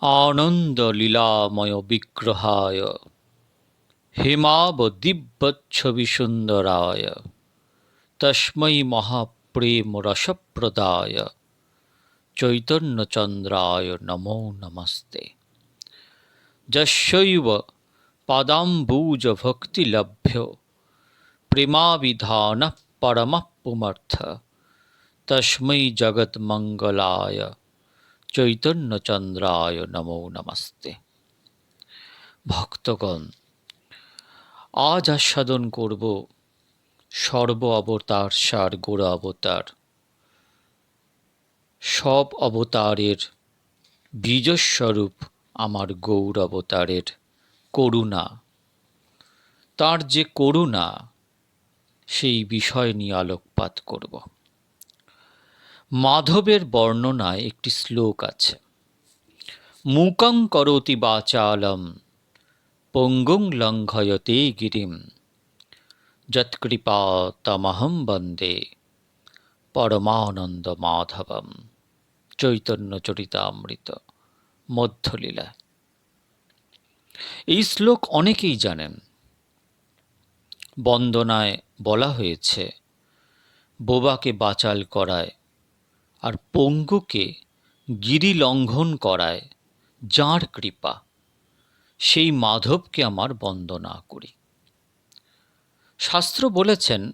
আনন্দলীলাময় বিগ্রহায়। হেমাবদিব্যচ্ছবিসুন্দরায়। তস্मै মহাপ্রেম রসপ্রদায় চৈতন্যচন্দ্রায় নমো নমস্তে। যস্যৈব পাদাম্বুজভক্তিলভ্য। প্রেমাবিধানः পরমः পুমর্থ। তস্मै জগৎমঙ্গলায়। চৈতন্যচন্দ্রায় নমো নমস্তে। ভক্তগণ, আজ আস্বাদন করব সর্ব অবতার সার গোড় অবতার। সব অবতারের বীজস্বরূপ আমার গৌর অবতারের করুণা। তার যে করুণা, সেই বিষয় নিয়ে আলোকপাত করব। মাধবের বর্ণনায় একটি শ্লোক আছে। মূকং করোতি বাচালম, পঙ্গুং লঙ্ঘয়তে গিরিম যৎকৃপা তমহম বন্দে, পরমানন্দ মাধবম। চৈতন্য চরিতামৃত, মধ্যলীলা। এই শ্লোক অনেকেই জানেন। বন্দনায় বলা হয়েছে, বোবাকে বাচাল করায় আর পঙ্গুকে গিরি লঙ্ঘন করায় যাঁর কৃপা, সেই মাধবকে আমার বন্দনা করি। শাস্ত্র বলেছেন,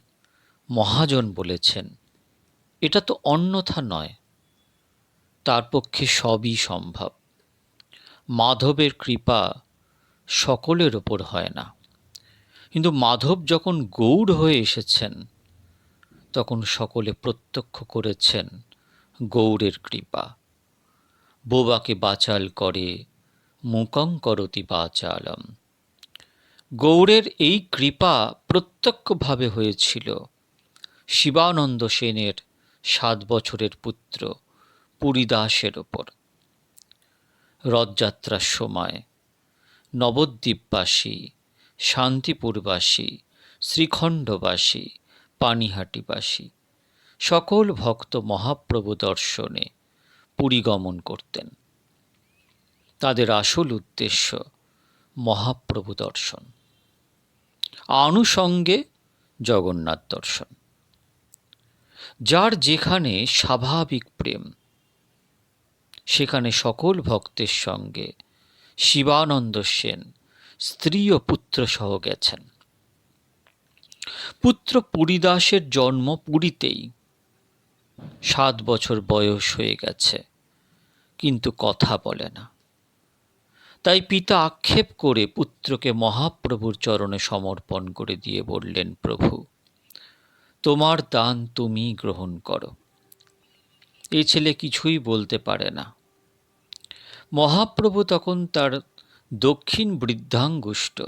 মহাজন বলেছেন, এটা তো অন্যথা নয়, তার পক্ষে সবই সম্ভব। মাধবের কৃপা সকলের ওপর হয় না। কিন্তু মাধব যখন গৌড় হয়ে এসেছেন, তখন সকলে প্রত্যক্ষ করেছেন গৌরের কৃপা। বোবাকে বাচাল করে মুকং করতি বাচালম। গৌড়ের এই কৃপা প্রত্যক্ষভাবে হয়েছিল। শিবানন্দ সেনের সাত বছরের পুত্র পুরীদাসের ওপর। রথযাত্রার সময় নবদ্বীপবাসী, শান্তিপুরবাসী, শ্রীখণ্ডবাসী, পানিহাটিবাসী সকল ভক্ত মহাপ্রভু দর্শনে পুরী গমন করতেন। তাদের আসল উদ্দেশ্য মহাপ্রভু দর্শন। আনুষঙ্গে জগন্নাথ দর্শন। যার যেখানে স্বাভাবিক প্রেম, সেখানে সকল ভক্তের সঙ্গে শিবানন্দ সেন, স্ত্রী ও পুত্র সহ গেছেন। পুত্র পুরীদাসের জন্ম পুরীতেই সাত বছর বয়স হয়ে গেছে, কিন্তু কথা বলে না। তাই পিতা আক্ষেপ করে পুত্রকে মহাপ্রভুর চরণে সমর্পণ করে দিয়ে বললেন, প্রভু, তোমার দান তুমি গ্রহণ করো। এ ছেলে কিছুই বলতে পারে না। মহাপ্রভু তখন তার দক্ষিণ বৃদ্ধাঙ্গুষ্ট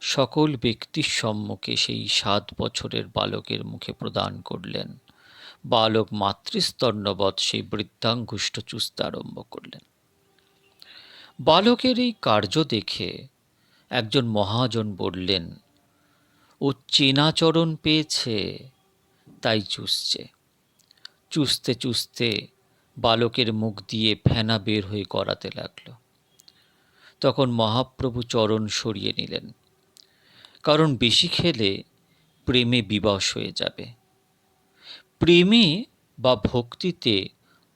সকল ব্যক্তির সম্মুখে সেই সাত বছরের বালকের মুখে প্রদান করলেন। বালক মাতৃস্তর্ণবৎ সেই বৃদ্ধাঙ্গুষ্ট চুস্তে আরম্ভ করলেন। বালকের এই কার্য দেখে একজন মহাজন বললেন, ও চেনাচরণ পেয়েছে, তাই চুষছে। চুষতে চুষতে বালকের মুখ দিয়ে ফেনা বের হয়ে করাতে লাগল। তখন মহাপ্রভু চরণ সরিয়ে নিলেন, কারণ বেশি খেলে প্রেমে বিবশ হয়ে যাবে। প্রেমে বা ভক্তিতে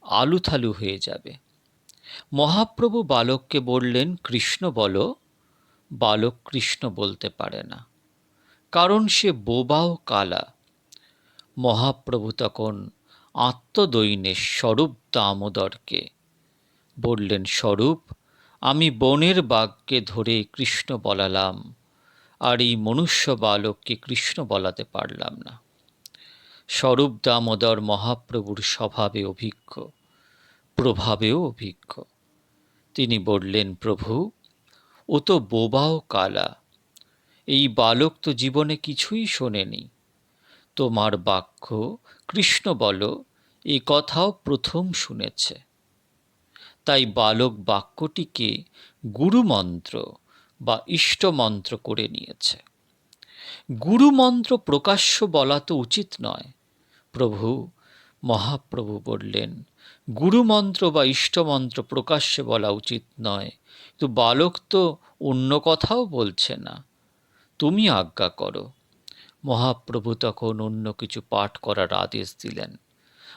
আলুথালু হয়ে যাবে। মহাপ্রভু বালককে বললেন, কৃষ্ণ বলো। বালক কৃষ্ণ বলতে পারে না, কারণ সে বোবাও কালা। মহাপ্রভু তখন আত্মদৈন্যের স্বরূপ দামোদরকে বললেন, স্বরূপ, আমি বনের বাঘকে ধরে কৃষ্ণ বলালাম, আর এই মনুষ্য বালককে কৃষ্ণ বলাতে পারলাম না। স্বরূপ দামোদর মহাপ্রভুর স্বভাবে অভিজ্ঞ, প্রভাবেও অভিজ্ঞ। তিনি বললেন, প্রভু, ও তো বোবাও কালা। এই বালক তো জীবনে কিছুই শোনেনি। তোমার বাক্য কৃষ্ণ বল, এ কথাও প্রথম শুনেছে। তাই বালক বাক্যটিকে গুরুমন্ত্র বা ইষ্টমন্ত্র করে নিয়েছে। গুরুমন্ত্র প্রকাশ্য বলা তো উচিত নয়। প্রভু, মহাপ্রভু বললেন, গুরুমন্ত্র বা ইষ্টমন্ত্র প্রকাশ্যে বলা উচিত নয়। কিন্তু বালক তো অন্য কথাও বলছে না। তুমি আজ্ঞা করো। মহাপ্রভু তখন অন্য কিছু পাঠ করার আদেশ দিলেন।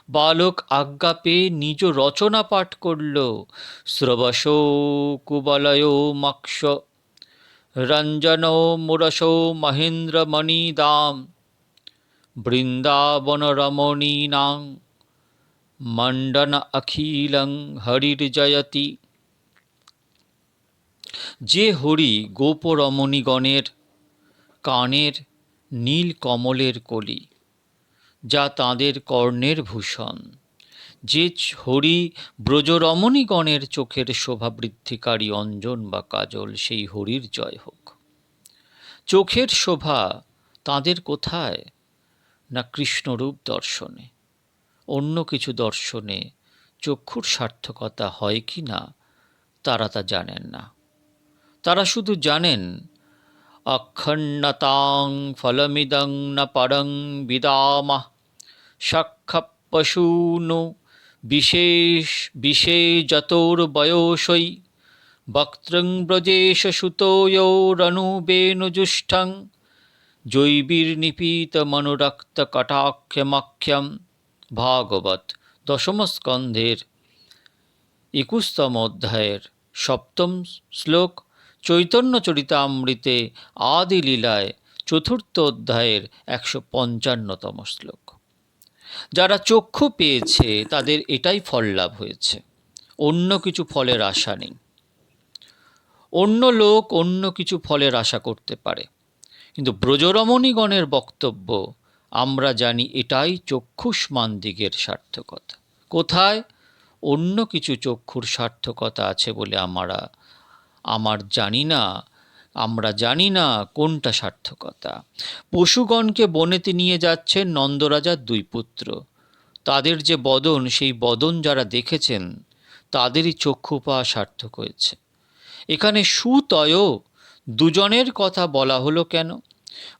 বালক আজ্ঞা পেয়ে নিজ রচনা পাঠ করল। শ্রবস কুবলয় মাক্ষ রঞ্জন মুরস মহেন্দ্রমণি দাম বৃন্দাবন রমণীনাং মণ্ডন অখিলং হরির জয়তি যে হরি গোপরমণীগণের কানের নীল কমলের কলি, যা তাঁদের কর্ণের ভূষণ। যে হরি ব্রজরমণীগণের চোখের শোভা বৃদ্ধিকারী অঞ্জন বা কাজল সেই হরির জয় হোক। চোখের শোভা তাঁদের কোথায়? না কৃষ্ণরূপ দর্শনে? অন্য কিছু দর্শনে চক্ষুর সার্থকতা হয় কি না তারা তা জানেন না। তারা শুধু জানেন অক্ষণ্ণতাং ফলমিদং না পরং বিদামা সক্ষপশূনু বিশেষ বিশেষতোর্বয়োষৈ বক্ত্রং ব্রজেশ সুতোয়োরনুবেনুজুষ্ঠং জৈবীর্নিপীতমনুরক্ত কটাক্ষমক্ষম ভাগবত দশম স্কন্ধের একুশতম অধ্যায়ের সপ্তম শ্লোক, চৈতন্য চরিতামৃতে আদি লীলায় চতুর্থ অধ্যায়ের একশো পঞ্চান্নতম শ্লোক। যারা চক্ষু পেয়েছে, তাদের এটাই ফল লাভ হয়েছে। অন্য কিছু ফলের আশা নেই। অন্য লোক অন্য কিছু ফলের আশা করতে পারে। কিন্তু ব্রজরমণীগণের বক্তব্য, আমরা জানি এটাই চক্ষুষ্মান দিকের সার্থকতা। কোথায়? অন্য কিছু চক্ষুর সার্থকতা আছে বলে আমরা, আমার জানি না আমরা জানি না কোনটা সার্থকতা। পশুগণকে বনেতে নিয়ে যাচ্ছেন নন্দরাজার দুই পুত্র। তাদের যে বদন, সেই বদন যারা দেখেছেন, তাদেরই চক্ষু পাওয়া সার্থক হয়েছে। এখানে সুতয় দুজনের কথা বলা হলো কেন?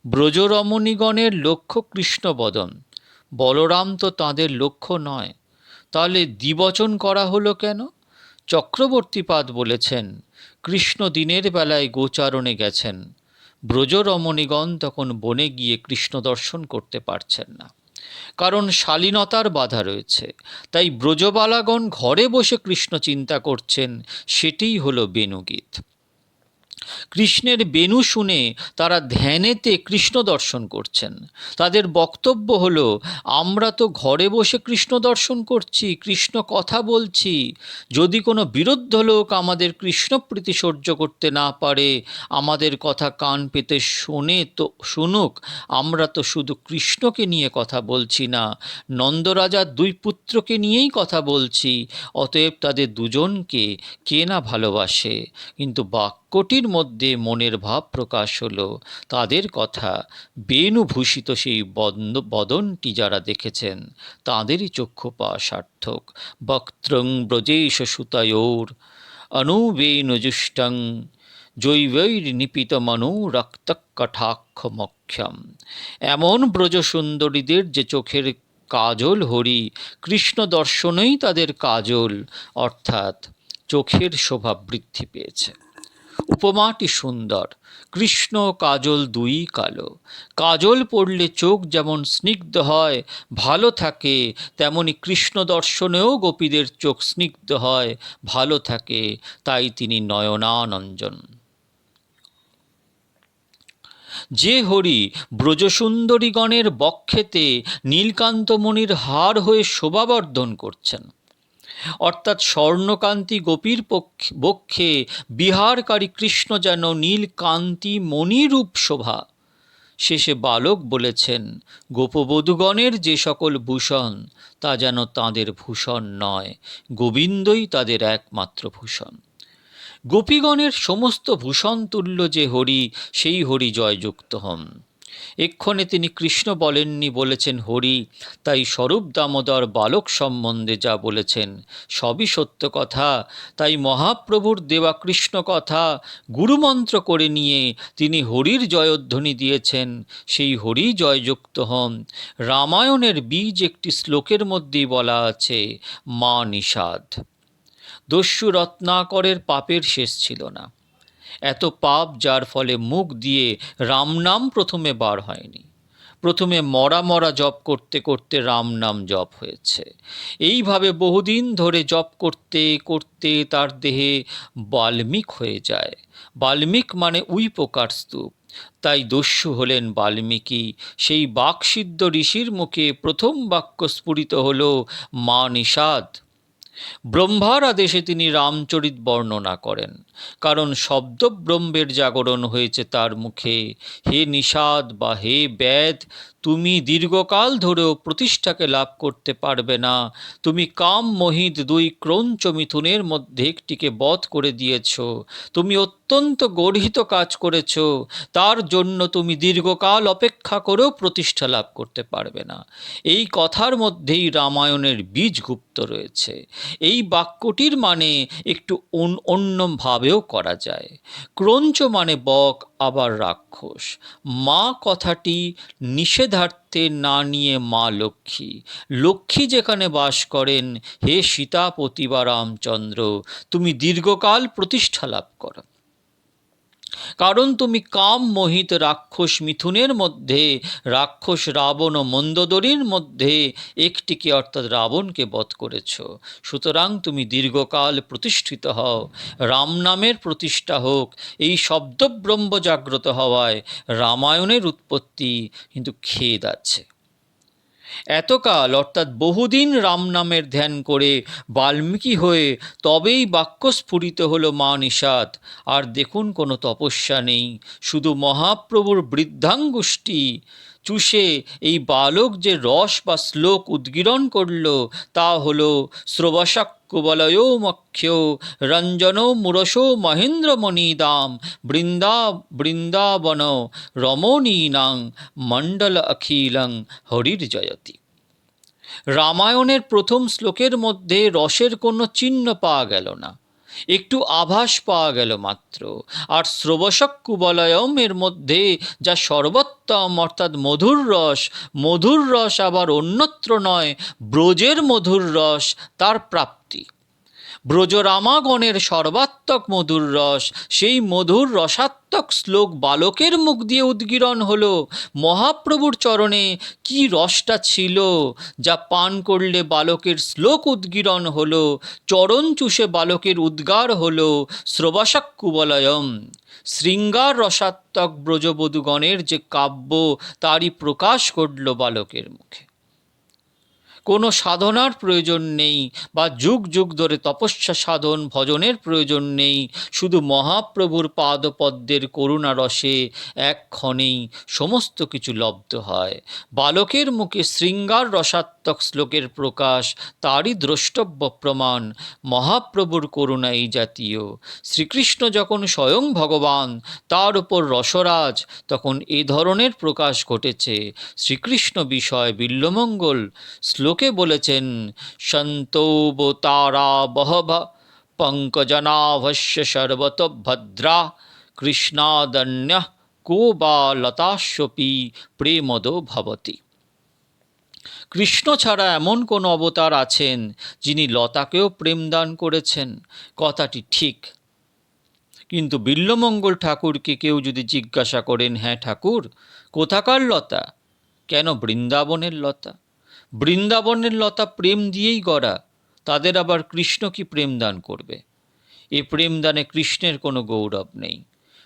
ব্রজরমণীগণের লক্ষ্য কৃষ্ণবদন বলরাম তো তাঁদের লক্ষ্য নয়। তাহলে দ্বিবচন করা হলো কেন? চক্রবর্তীপাদ বলেছেন কৃষ্ণ দিনের বেলায় গোচারণে গেছেন। ব্রজরমণীগণ তখন বনে গিয়ে কৃষ্ণ দর্শন করতে পারছেন না। কারণ শালীনতার বাধা রয়েছে। তাই ব্রজবালাগণ ঘরে বসে কৃষ্ণ চিন্তা করছেন, সেটিই হলো বেণুগীত। কৃষ্ণের বেণু শুনে তারা ধ্যানেতে কৃষ্ণ দর্শন করছেন। তাদের বক্তব্য হলো, আমরা তো ঘরে বসে কৃষ্ণ দর্শন করছি, কৃষ্ণ কথা বলছি। যদি কোনো বিরুদ্ধ লোক আমাদের কৃষ্ণপ্রীতি সহ্য করতে না পারে, আমাদের কথা কান পেতে শোনে তো, শুনুক। আমরা তো শুধু কৃষ্ণকে নিয়ে কথা বলছি না, নন্দরাজার দুই পুত্রকে নিয়েই কথা বলছি। অতএব তাদের দুজনকে কে না ভালোবাসে? কিন্তু বাক্যটির মধ্যে মনের ভাব প্রকাশ হলো। তাদের কথা বেণুভূষিত সেই বন্দ বদনটি যারা দেখেছেন, তাঁদেরই চক্ষু পাওয়া সার্থক। বক্ত্রং ব্রজেশ সুতায়োর অনুবেণুজুষ্টং জৈবৈর নিপিত মনু রক্তকটাক্ষ মক্ষম এমন ব্রজ সুন্দরীদের যে চোখের কাজল হরি, কৃষ্ণ দর্শনেই তাদের কাজল, অর্থাৎ চোখের শোভা বৃদ্ধি পেয়েছে। উপমাটি সুন্দর, কৃষ্ণ কাজল দুই কালো। কাজল পড়লে চোখ যেমন স্নিগ্ধ হয়, ভালো থাকে, তেমনি কৃষ্ণ দর্শনেও গোপীদের চোখ স্নিগ্ধ হয়, ভালো থাকে, তাই তিনি নয়নানঞ্জন। যে হরি ব্রজসুন্দরীগণের বক্ষেতে নীলকান্তমণির হার হয়ে শোভাবর্ধন করছেন অর্থাৎ স্বর্ণকান্তি গোপীর পক্ষে বক্ষে বিহারকারী কৃষ্ণ যেন নীলকান্তি মণিরূপ শোভা। শেষে বালক বলেছেন, গোপবধূগণের যে সকল ভূষণ, তা যেন তাঁদের ভূষণ নয়, গোবিন্দই তাদের একমাত্র ভূষণ। গোপীগণের সমস্ত ভূষণ তুল্য যে হরি, সেই হরি জয়যুক্ত হন এক্ষণে তিনি কৃষ্ণ বলেননি, বলেছেন, হরি। তাই স্বরূপ দামোদর বালক সম্বন্ধে যা বলেছেন, সবই সত্য কথা। তাই মহাপ্রভুর দেওয়া কৃষ্ণ কথা গুরুমন্ত্র করে নিয়ে তিনি হরির জয়ধ্বনি দিয়েছেন, সেই হরি জয়যুক্ত হন। রামায়ণের বীজ একটি শ্লোকের মধ্যেই বলা আছে, মা নিষাদ। দস্যু রত্নাকরের পাপের শেষ ছিল না। এত পাপ যার ফলে মুখ দিয়ে রাম নাম প্রথমে বার হয়নি। প্রথমে মরা মরা জপ করতে করতে রাম নাম জপ হয়েছে। এইভাবে বহুদিন ধরে জপ করতে করতে তার দেহে বাল্মিক হয়ে যায়। বাল্মিক মানে উই পোকার স্তূপ। তাই দস্যু হলেন বাল্মীকি সেই বাকসিদ্ধ ঋষির মুখে প্রথম বাক্য স্ফুরিত হল, মা নিষাদ। ব্রহ্মার আদেশে তিনি রামচরিত বর্ণনা করেন, কারণ শব্দ ব্রহ্মের জাগরণ হয়েছে তার মুখে। হে নিষাদ বা হে ব্যাদ তুমি দীর্ঘকাল ধরেও প্রতিষ্ঠাকে লাভ করতে পারবে না। তুমি কাম মোহিত দুই ক্রঞ্চ মিথুনের মধ্যে একটিকে বধ করে দিয়েছ। তুমি অত্যন্ত গর্হিত কাজ করেছ। তার জন্য তুমি দীর্ঘকাল অপেক্ষা করেও প্রতিষ্ঠা লাভ করতে পারবে না। এই কথার মধ্যেই রামায়ণের বীজ গুপ্ত রয়েছে। এই বাক্যটির মানে একটু অন্যভাবেও করা যায়। ক্রঞ্চ মানে বক আবার রাক্ষস। মা কথাটি নিষেধার্থে না নিয়ে মা লক্ষ্মী। লক্ষ্মী যেখানে বাস করেন, হে সীতাপতি বা রামচন্দ্র, তুমি দীর্ঘকাল প্রতিষ্ঠা লাভ করো। কারণ তুমি কাম মোহিত রাক্ষস মিথুনের মধ্যে, রাক্ষস রাবণ ও মন্দোদরীর মধ্যে একটিকে অর্থাৎ রাবণকে বধ করেছ। সুতরাং তুমি দীর্ঘকাল প্রতিষ্ঠিত হও। রাম নামের প্রতিষ্ঠা হোক। এই শব্দব্রহ্ম জাগ্রত হওয়ায় রামায়ণের উৎপত্তি কিন্তু খেদ আছে। এতকাল, অর্থাৎ বহুদিন রাম নামের ধ্যান করে বাল্মীকি হয়ে তবেই বাক্য স্ফুরিত হল মা নিষাদ। আর দেখুন কোনো তপস্যা নেই, শুধু মহাপ্রভুর বৃদ্ধাঙ্গুষ্টি। চুষে এই বালক যে রস বা শ্লোক উদ্গীরণ করল, তা হল শ্রবশাক্কুবলয় মক্ষ রঞ্জন মুরসো মহেন্দ্রমণিদাম বৃন্দা বৃন্দাবন রমণীনাং মণ্ডল অখিলং হরির জয়তী রামায়ণের প্রথম শ্লোকের মধ্যে রসের কোনো চিহ্ন পাওয়া গেল না। একটু আভাস পাওয়া গেল মাত্র। আর শ্রবশক কুবলয়ম এর মধ্যে যা সর্বোত্তম, অর্থাৎ মধুর রস মধুর রস আবার অন্যত্র নয়, ব্রজের মধুর রস, তার প্রাপ্তি। ব্রজরামাগণের সর্বাত্মক মধুর রস। সেই মধুর রসাত্মক শ্লোক বালকের মুখ দিয়ে উদ্গীরণ হল। মহাপ্রভুর চরণে কি রসটা ছিল যা পান করলে বালকের শ্লোক উদ্গীরণ হল। চরণ চুষে বালকের উদ্গার হল। শ্রবাসাক্কুবলয়ম শৃঙ্গার রসাত্মক ব্রজবধূগণের যে কাব্য, তারই প্রকাশ ঘটল বালকের মুখে। কোনো সাধনার প্রয়োজন নেই বা যুগ যুগ ধরে তপস্যা সাধন ভজনের প্রয়োজন নেই। শুধু মহাপ্রভুর পাদপদ্মের করুণা রসে এক ক্ষণেই সমস্ত কিছু লব্ধ হয়। বালকের মুখে শৃঙ্গার রসাত্মক শ্লোকের প্রকাশ, তারই দ্রষ্টব্য প্রমাণ, মহাপ্রভুর করুণা এই জাতীয়। শ্রীকৃষ্ণ যখন স্বয়ং ভগবান, তার উপর রসরাজ, তখন এ ধরনের প্রকাশ ঘটেছে। শ্রীকৃষ্ণ বিষয় বিল্লমঙ্গল শ্লোকে লোকে বলেছেন সন্তৌবতারা বহভা পঙ্কজনাভস্য সর্বত ভদ্রা কৃষ্ণাদন্য, কো বা লতাস্বপি প্রেমদ ভবতী। কৃষ্ণ ছাড়া এমন কোন অবতার আছেন যিনি লতাকেও প্রেমদান করেছেন। কথাটি ঠিক। কিন্তু বিল্লমঙ্গল ঠাকুরকে কেউ যদি জিজ্ঞাসা করেন হ্যাঁ ঠাকুর, কোথাকার লতা? কেন বৃন্দাবনের লতা? বৃন্দাবনের লতা প্রেম দিয়েই গড়া, তাদের আবার কৃষ্ণ কি প্রেমদান করবে? এ প্রেমদানে কৃষ্ণের কোনো গৌরব নেই।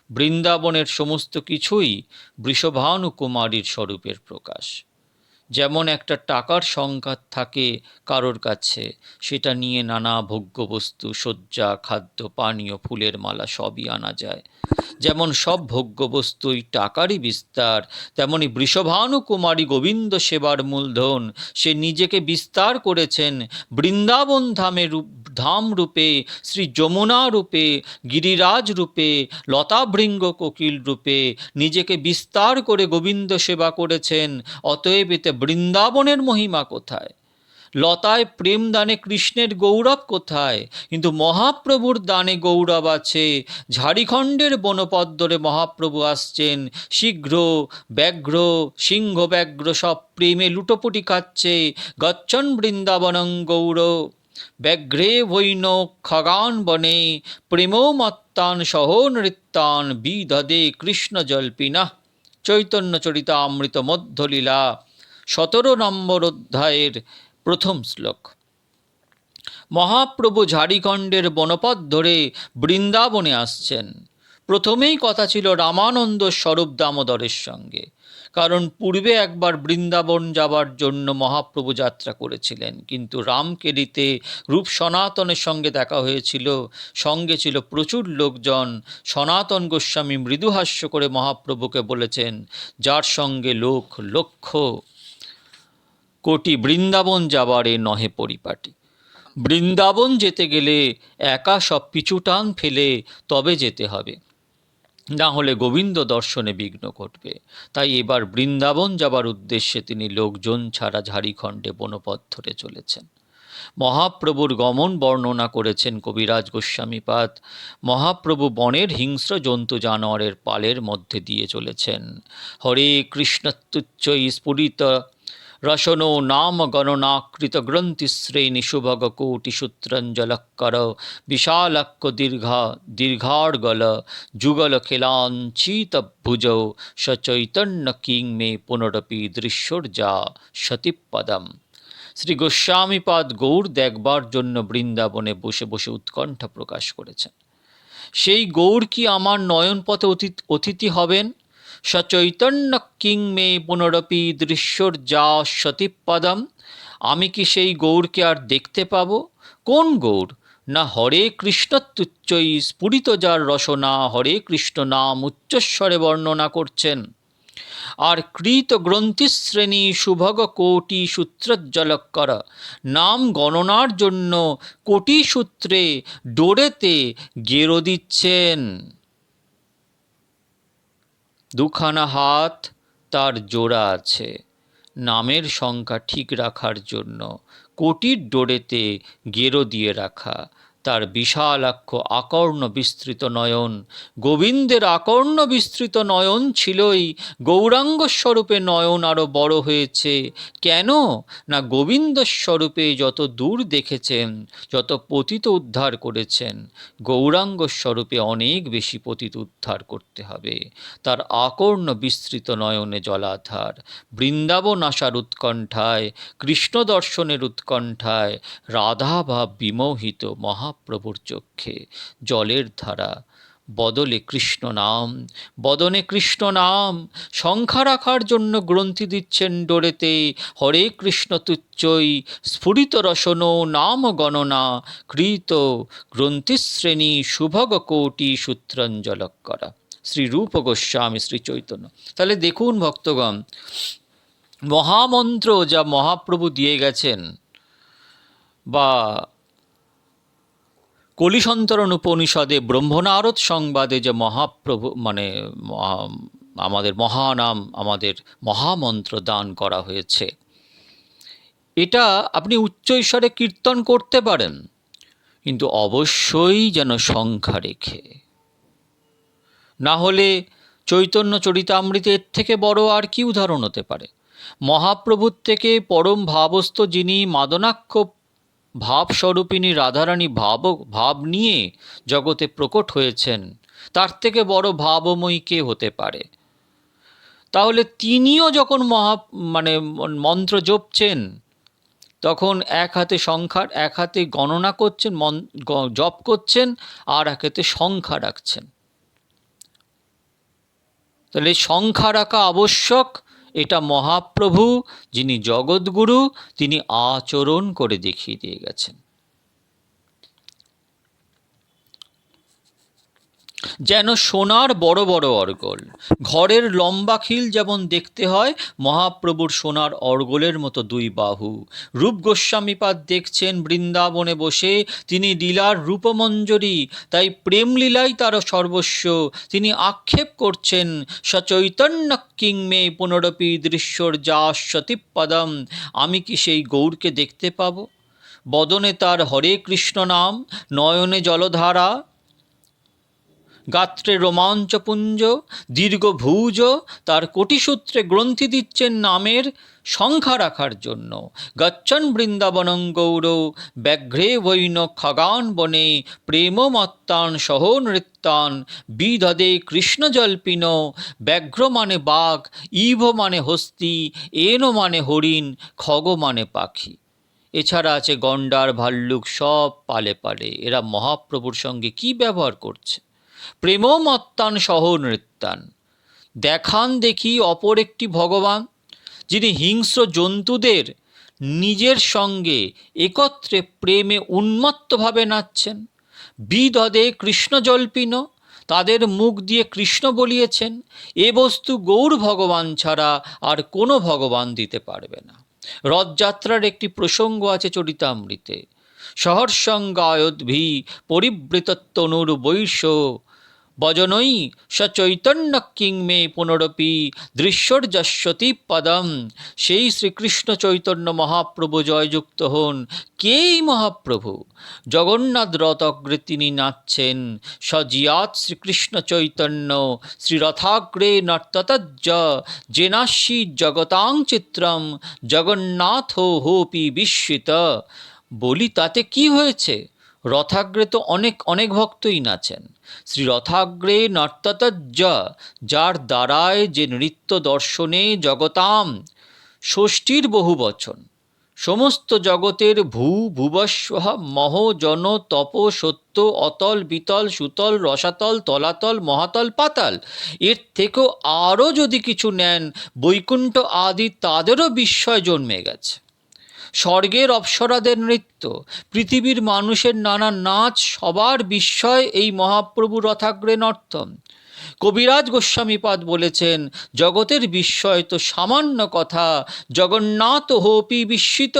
বৃন্দাবনের সমস্ত কিছুই বৃষভানু কুমারীর স্বরূপের প্রকাশ। যেমন একটা টাকার সংঘাত থাকে কারোর কাছে, সেটা নিয়ে নানা ভোগ্যবস্তু, শয্যা, খাদ্য, পানীয়, ফুলের মালা সবই আনা যায়। যেমন সব ভোগ্যবস্তুই টাকারই বিস্তার, তেমনি বৃষভানু কুমারী গোবিন্দ সেবার মূলধন, সে নিজেকে বিস্তার করেছেন বৃন্দাবন ধামে রূপ, ধাম রূপে, শ্রী যমুনা রূপে, গিরিরাজ রূপে, লতাভৃঙ্গ কোকিল রূপে, নিজেকে বিস্তার করে গোবিন্দ সেবা করেছেন, অতএব এতে বৃন্দাবনের মহিমা কোথায়? লতায় প্রেম দানে কৃষ্ণের গৌরব কোথায়? কিন্তু মহাপ্রভুর দানে গৌরব আছে। ঝাড়িখণ্ডের বনপদ্মরে মহাপ্রভু আসছেন। শীঘ্র, ব্যাঘ্র, সিংহ ব্যাঘ্র সব প্রেমে লুটোপুটি খাচ্ছে গচ্ছন বৃন্দাবনং গৌর। ব্যাঘ্রে বৈন খগান বনে। প্রেমমত্তান সহ নৃত্যান বিদদে কৃষ্ণ জল্পিনা। চৈতন্য চরিতামৃত মধ্যলীলা। সতেরো নম্বর অধ্যায়ের প্রথম শ্লোক। মহাপ্রভু ঝাড়িখণ্ডের বনপথ ধরে বৃন্দাবনে আসছেন। প্রথমেই কথা ছিল রামানন্দ স্বরূপ দামোদরের সঙ্গে, কারণ পূর্বে একবার বৃন্দাবন যাবার জন্য মহাপ্রভু যাত্রা করেছিলেন, কিন্তু রামকেরিতে রূপ সনাতনের সঙ্গে দেখা হয়েছিল। সঙ্গে ছিল প্রচুর লোকজন। সনাতন গোস্বামী মৃদুহাস্য করে মহাপ্রভুকে বলেছেন, যার সঙ্গে লোক লক্ষ কোটি বৃন্দাবন যাবারে নহে পরিপাটি। বৃন্দাবন যেতে গেলে একা সব পিছুটান ফেলে তবে যেতে হবে। না হলে গোবিন্দ দর্শনে বিঘ্ন ঘটবে। তাই এবার বৃন্দাবন যাবার উদ্দেশ্যে তিনি লোকজন ছাড়া ঝাড়িখণ্ডে বনপথ ধরে চলেছেন। মহাপ্রভুর গমন বর্ণনা করেছেন কবিরাজ গোস্বামীপাদ মহাপ্রভু বনের হিংস্র জন্তু জানোয়ারের পালের মধ্যে দিয়ে চলেছেন। হরে কৃষ্ণতুচ্চৈ স্ফুরিত রসনো নাম গণনাকৃত গ্রন্থিশ্রেণী শুভগ কোটি সূত্রঞ্জলকর বিশালক্য দীর্ঘা, দীর্ঘার্গল, যুগল খেলাঞ্চিত ভুজ, সচৈতন্য কিং মে পুনরপি দৃশ্যর্যা সতীপদম। শ্রী গোস্বামীপাদ গৌর দেখবার জন্য বৃন্দাবনে বসে বসে উৎকণ্ঠা প্রকাশ করেছেন। সেই গৌর কি আমার নয়নপথে অতি- অতিথি হবেন? সচৈতন্য কিং মে পুনরপি দৃশ্যর যা সতীপদম আমি কি সেই গৌরকে আর দেখতে পাব? কোন গৌর? না হরে কৃষ্ণ তুচ্চই স্ফুরিত যার রসনা, হরে কৃষ্ণ নাম উচ্চস্বরে বর্ণনা করছেন। আর কৃত গ্রন্থিশ্রেণী সুভগ কোটি সূত্রজ্জলকর নাম গণনার জন্য কোটি সূত্রে ডোরেতে গেরো দিচ্ছেন। দুখানা হাত তার জোড়া আছে। নামের সংখ্যা ঠিক রাখার জন্য কোটির ডোরেতে গেরো দিয়ে রাখা। তার বিশালাক্ষ আকর্ণ বিস্তৃত নয়ন। গোবিন্দের আকর্ণ বিস্তৃত নয়ন ছিলই গৌরাঙ্গ স্বরূপে নয়ন আরও বড় হয়েছে। কেন? না গোবিন্দ স্বরূপে যত দূর দেখেছেন, যত পতিত উদ্ধার করেছেন গৌরাঙ্গ স্বরূপে অনেক বেশি পতিত উদ্ধার করতে হবে। তার আকর্ণ বিস্তৃত নয়নে জলাধার, বৃন্দাবন আসার উৎকণ্ঠায়, কৃষ্ণ দর্শনের উৎকণ্ঠায়, রাধা ভাব বিমোহিত মহাপ্রভুর চক্ষে। জলের ধারা, বদলে কৃষ্ণ নাম, বদনে কৃষ্ণ নাম সংখ্যা রাখার জন্য গ্রন্থি দিচ্ছেন ডোরেতে, হরে কৃষ্ণ তুচ্চই স্ফুরিত রসন, নাম গণনা, কৃত গ্রন্থিশ্রেণী শুভগ কোটি সূত্রাঞ্জলক করা। শ্রী রূপ গোস্বামী শ্রী চৈতন্য। তাহলে দেখুন ভক্তগণ, মহামন্ত্র যা মহাপ্রভু দিয়ে গেছেন, বা কলিসন্তরণ উপনিষদে ব্রহ্মনারদ সংবাদে যে মহাপ্রভু মানে আমাদের মহানাম, আমাদের মহামন্ত্র দান করা হয়েছে, এটা আপনি উচ্চ ঈশ্বরে কীর্তন করতে পারেন, কিন্তু অবশ্যই যেন সংখ্যা রেখে। না হলে চৈতন্য চরিতামৃত এর থেকে বড় আর কি উদাহরণ হতে পারে? মহাপ্রভুর থেকে পরম ভাবস্থ যিনি মাদনাক্ষ ভাবস্বরূপিণী রাধারানী ভাব ভাব নিয়ে জগতে প্রকট হয়েছেন। তার থেকে বড় ভাবময়ী কে হতে পারে? তাহলে তিনিও যখন মহা মানে মন্ত্র জপছেন, তখন এক হাতে সংখ্যার, এক হাতে গণনা করছেন, মন জপ করছেন, আর এক হাতে সংখ্যা রাখছেন। তাহলে সংখ্যা রাখা আবশ্যক এটা মহাপ্রভু যিনি জগৎগুরু তিনি আচরণ করে দেখিয়ে দিয়ে গেছেন। যেন সোনার বড় বড় অর্গল। ঘরের লম্বা খিল যেমন দেখতে হয়, মহাপ্রভুর সোনার অর্গলের মতো দুই বাহু। রূপ গোস্বামীপাদ দেখছেন বৃন্দাবনে বসে, তিনি লীলার রূপমঞ্জরি, তাই প্রেম লীলাই তার সর্বস্ব। তিনি আক্ষেপ করছেন, সচৈতন্য কিং মে পুনরপি দৃশ্যর যা সতীপদম, আমি কি সেই গৌরকে দেখতে পাব? বদনে তার হরে কৃষ্ণ নাম, নয়নে জলধারা গাত্রে রোমাঞ্চপুঞ্জ দীর্ঘ ভুজ তার কোটিসূত্রে গ্রন্থি দিচ্ছেন নামের সংখ্যা রাখার জন্য। গচ্ছন বৃন্দাবনং গৌর, ব্যাঘ্রে বৈন খগান বনে, প্রেমমত্তান সহ নৃত্যান বিধদে কৃষ্ণজল্পিন ব্যাঘ্র মানে বাঘ, ইভ মানে হস্তি, এন মানে হরিণ, খগ মানে পাখি। এছাড়া আছে গন্ডার, ভাল্লুক, সব পালে পালে। এরা মহাপ্রভুর সঙ্গে কি ব্যবহার করছে? প্রেমমত্তান সহ নৃত্যান। দেখান দেখি অপর একটি ভগবান, যিনি হিংস্র জন্তুদের নিজের সঙ্গে একত্রে প্রেমে উন্মত্তভাবে নাচছেন। বিদদে কৃষ্ণজল্পিন, তাদের মুখ দিয়ে কৃষ্ণ বলিয়েছেন, এ বস্তু গৌর ভগবান ছাড়া আর কোনো ভগবান দিতে পারবে না। রথযাত্রার একটি প্রসঙ্গ আছে চরিতামৃতে। সহর্ষঙ্গায়োদ্ভি পরিবৃতত্তনুর বৈশ্য বজনই সচৈতন্য কিং মে পুনরপি দৃশ্যর্যস্বতী পদম। সেই শ্রীকৃষ্ণ চৈতন্য মহাপ্রভু জয়যুক্ত হন। কেই মহাপ্রভু? জগন্নাথ রথগ্রে তিনি নাচছেন। সজিয়াত শ্রীকৃষ্ণ চৈতন্য, শ্রীরথাগ্রে নর্ততজ্জ জেনাশি জগতাং চিত্রম, জগন্নাথ হোপি বিস্মিত। বলি তাতে কি হয়েছে? রথাগ্রে তো অনেক অনেক ভক্তই নাচেন। শ্রী রথাগ্রে নর্ততজ্জ যার দ্বারায় যে নৃত্য দর্শনে জগতাম ষষ্ঠীর বহু বচন। সমস্ত জগতের ভূ, ভুবস্ব, মহ, জন, তপ, সত্য, অতল, বিতল, সুতল, রসাতল, তলাতল, মহাতল, পাতাল। এর থেকেও আরও যদি কিছু নেন, বৈকুণ্ঠ আদি তাদেরও বিস্ময় জন্মে গেছে। স্বর্গের অপ্সরাদের নৃত্য। পৃথিবীর মানুষের নানা নাচ সবার বিস্ময় এই মহাপ্রভু রথাগ্রে নর্তন। কবিরাজ গোস্বামীপাদ বলেছেন, জগতের বিস্ময় তো সামান্য কথা, জগন্নাথ হোপি বিস্মিত।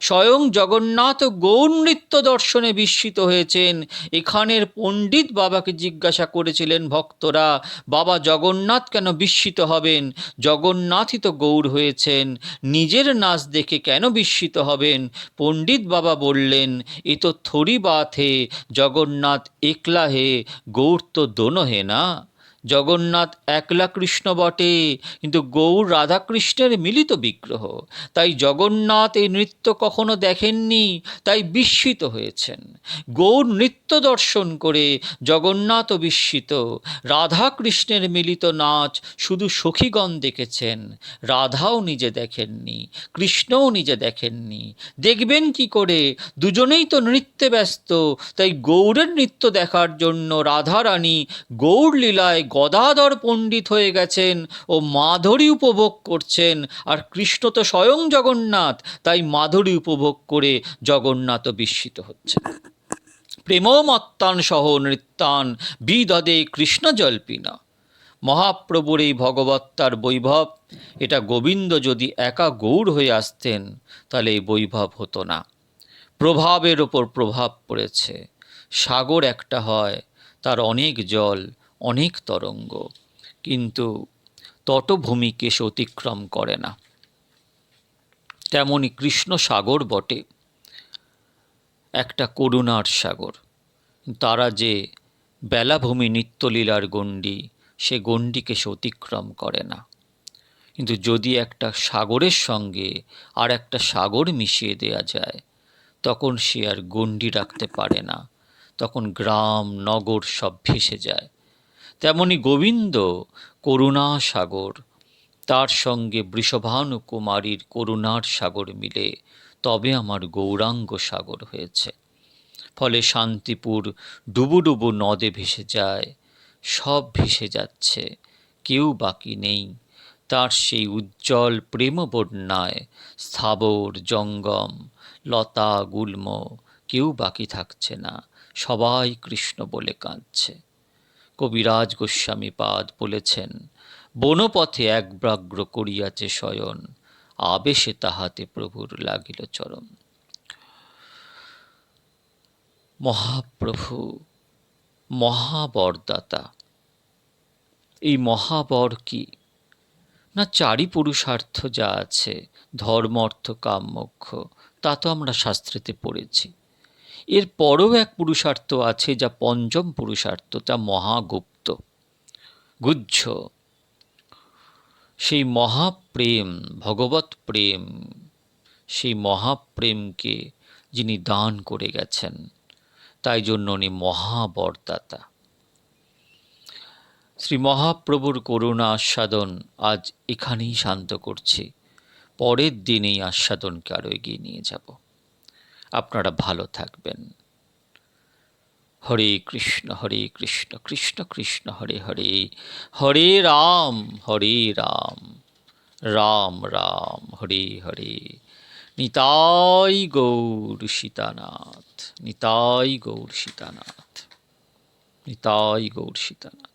স্বয়ং জগন্নাথ গৌর নৃত্য দর্শনে বিস্মিত হয়েছেন। এখানের পণ্ডিত বাবাকে জিজ্ঞাসা করেছিলেন, ভক্তরা, বাবা জগন্নাথ কেন বিস্মিত হবেন? জগন্নাথই তো গৌর হয়েছেন। নিজের নাচ দেখে কেন বিস্মিত হবেন? পণ্ডিত বাবা বললেন, এ তো থরি হে জগন্নাথ একলা হে, গৌর তো দোনো হে না? জগন্নাথ একলা কৃষ্ণ বটে, কিন্তু গৌর রাধাকৃষ্ণের মিলিত বিগ্রহ। তাই জগন্নাথ এই নৃত্য কখনো দেখেননি, তাই বিস্মিত হয়েছেন। গৌর নৃত্য দর্শন করে জগন্নাথ বিস্মিত। রাধাকৃষ্ণের মিলিত নাচ শুধু সখীগণ দেখেছেন, রাধাও নিজে দেখেননি, কৃষ্ণও নিজে দেখেননি। দেখবেন কি করে, দুজনেই তো নৃত্যে ব্যস্ত, তাই গৌরের নৃত্য দেখার জন্য রাধারানী গৌর লীলায় গদাধর পণ্ডিত হয়ে গেছেন ও মাধুরী উপভোগ করছেন। আর কৃষ্ণ তো স্বয়ং জগন্নাথ, তাই মাধুরী উপভোগ করে জগন্নাথ বিস্মিত হচ্ছেন। প্রেমমত্তান সহ নৃত্যান বিদদে কৃষ্ণ জল্পিনা। মহাপ্রভুর এই ভগবত্তার বৈভব, এটা গোবিন্দ যদি একা গৌর হয়ে আসতেন, তাহলে এই বৈভব হতো না। প্রভাবের ওপর প্রভাব পড়েছে। সাগর একটা হয়, তার অনেক জল অনেক তরঙ্গ, কিন্তু তটভূমিকে সে অতিক্রম করে না। তেমনই কৃষ্ণ সাগর বটে, একটা করুণার সাগর। তারা যে বেলাভূমি নিত্যলীলার গণ্ডি, সে গণ্ডিকে সে অতিক্রম করে না। কিন্তু যদি একটা সাগরের সঙ্গে আর একটা সাগর মিশিয়ে দেয়া যায়, তখন সে আর গণ্ডি রাখতে পারে না। তখন গ্রাম, নগর সব ভেসে যায়। তেমনি গোবিন্দ করুণা সাগর তার সঙ্গে বৃষভানু কুমারীর করুণার সাগর মিলে তবে আমার গৌরাঙ্গ সাগর হয়েছে। ফলে শান্তিপুর ডুবু ডুবু নদে ভেসে যায়, সব ভেসে যাচ্ছে, কেউ বাকি নেই। তার সেই উজ্জ্বল প্রেম বন্যায় স্থাবর জঙ্গম, লতা, গুল্ম, কেউ বাকি থাকছে না, সবাই কৃষ্ণ বলে কাঁদছে। কবিরাজ গোস্বামী পাদ বলেছেন, বনপথে এক ব্রাগ্র করিয়াছে শয়ন, আবেশে তাহাতে প্রভুর লাগিল চরণ। মহাপ্রভু, মহাবরদাতা, এই মহাবর কি? না চারি পুরুষার্থ যা আছে, ধর্ম, অর্থ কাম মোক্ষ তা তো আমরা শাস্ত্রেতে পড়েছি। এর পরও এক পুরুষার্থ আছে যা পঞ্চম পুরুষার্থ, তা মহাগুপ্ত। গুজ্জ সেই মহাপ্রেম ভগবত প্রেম, সেই মহাপ্রেমকে যিনি দান করে গেছেন, তাই জন্য উনি মহাবরদাতা। শ্রী মহাপ্রভুর করুণা আস্বাদন আজ এখানেই শান্ত করছি। পরের দিনেই আস্বাদনকে আরও এগিয়ে নিয়ে যাব। আপনারা ভালো থাকবেন। হরে কৃষ্ণ হরে কৃষ্ণ কৃষ্ণ কৃষ্ণ, হরে হরে হরে রাম হরে রাম রাম রাম, হরে হরে। নিতাই গৌর সীতানাথ, নিতাই গৌর সীতানাথ, নিতাই গৌর সীতানাথ।